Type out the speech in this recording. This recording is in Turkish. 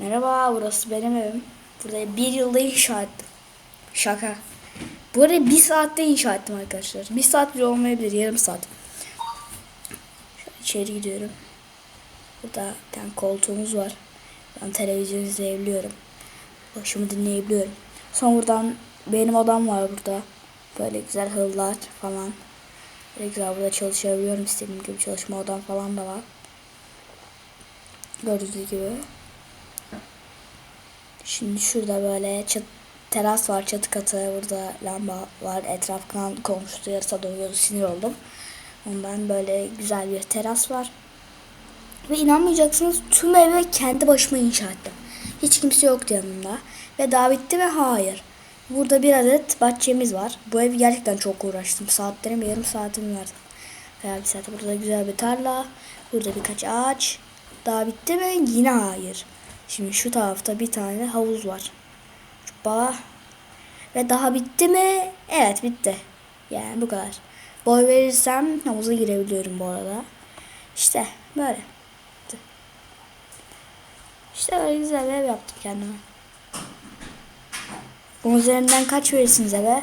Merhaba burası benim evim. Burada bir yılda inşa ettim. Şaka. Bu arada bir saatte inşa ettim arkadaşlar. Bir saat bile olmayabilir yarım saat. Şöyle içeri gidiyorum. Burada bir koltuğumuz var. Ben televizyon izleyebiliyorum. Başımı dinleyebiliyorum. Sonra buradan benim odam var burada. Böyle güzel hıllar falan. Böyle güzel burada çalışabiliyorum. istediğim gibi çalışma odam falan da var. Gördüğünüz gibi. Şimdi şurada böyle çat, teras var çatı katı. Burada lamba var. Etraf karanlık olmuştu. Yarısa doyuyordu. Sinir oldum. Ondan böyle güzel bir teras var. Ve inanmayacaksınız tüm evi kendi başıma inşa ettim. Hiç kimse yoktu yanımda. Ve daha bitti mi? Hayır. Burada bir adet bahçemiz var. Bu evi gerçekten çok uğraştım. Saatlerim yarım saatimi verdim. Veya saat. Burada güzel bir tarla. Burada birkaç ağaç. Daha bitti mi? Yine hayır. Şimdi şu tarafta bir tane havuz var. Hoppa. Ve daha bitti mi? Evet bitti. Yani bu kadar. Boy verirsem havuza girebiliyorum bu arada. İşte böyle. İşte böyle güzel bir ev yaptım kendime. Bunun üzerinden kaç verirsiniz eve?